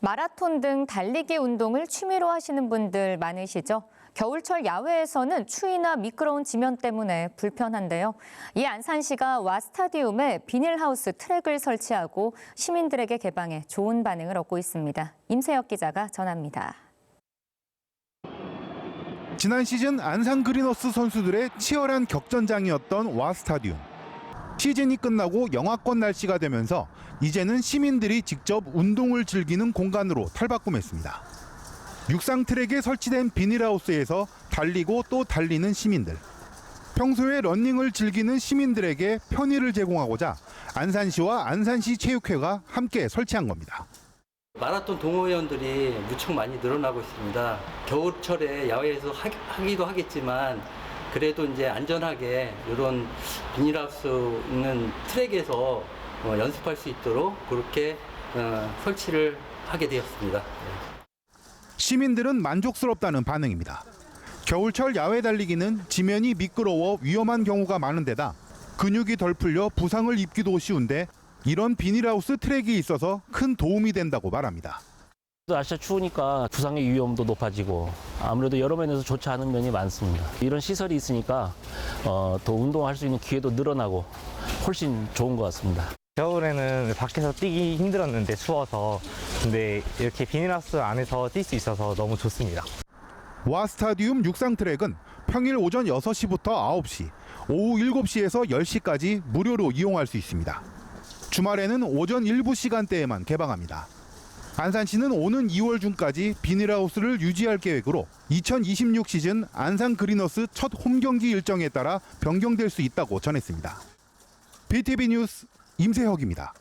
마라톤 등 달리기 운동을 취미로 하시는 분들 많으시죠? 겨울철 야외에서는 추위나 미끄러운 지면 때문에 불편한데요. 이 안산시가 와 스타디움에 비닐하우스 트랙을 설치하고 시민들에게 개방해 좋은 반응을 얻고 있습니다. 임세혁 기자가 전합니다. 지난 시즌 안산 그리너스 선수들의 치열한 격전장이었던 와 스타디움. 시즌이 끝나고 영하권 날씨가 되면서 이제는 시민들이 직접 운동을 즐기는 공간으로 탈바꿈했습니다. 육상 트랙에 설치된 비닐하우스에서 달리고 또 달리는 시민들. 평소에 러닝을 즐기는 시민들에게 편의를 제공하고자 안산시와 안산시 체육회가 함께 설치한 겁니다. 마라톤 동호회원들이 무척 많이 늘어나고 있습니다. 겨울철에 야외에서 하, 하기도 하겠지만 그래도 이제 안전하게 이런 비닐하우스 있는 트랙에서 어, 연습할 수 있도록 그렇게 어, 설치를 하게 되었습니다. 시민들은 만족스럽다는 반응입니다. 겨울철 야외 달리기는 지면이 미끄러워 위험한 경우가 많은 데다 근육이 덜 풀려 부상을 입기도 쉬운데 이런 비닐하우스 트랙이 있어서 큰 도움이 된다고 말합니다. 날씨가 추우니까 부상의 위험도 높아지고 아무래도 여러 면에서 좋지 않은 면이 많습니다. 이런 시설이 있으니까 어, 더 운동할 수 있는 기회도 늘어나고 훨씬 좋은 것 같습니다. 겨울에는 밖에서 뛰기 힘들었는데 추워서 근데 이렇게 비닐하우스 안에서 뛸 수 있어서 너무 좋습니다. 와 스타디움 육상 트랙은 평일 오전 6시부터 9시, 오후 7시에서 10시까지 무료로 이용할 수 있습니다. 주말에는 오전 일부 시간대에만 개방합니다. 안산시는 오는 2월 중까지 비닐하우스를 유지할 계획으로 2026 시즌 안산 그리너스 첫 홈경기 일정에 따라 변경될 수 있다고 전했습니다. BTV 뉴스 임세혁입니다.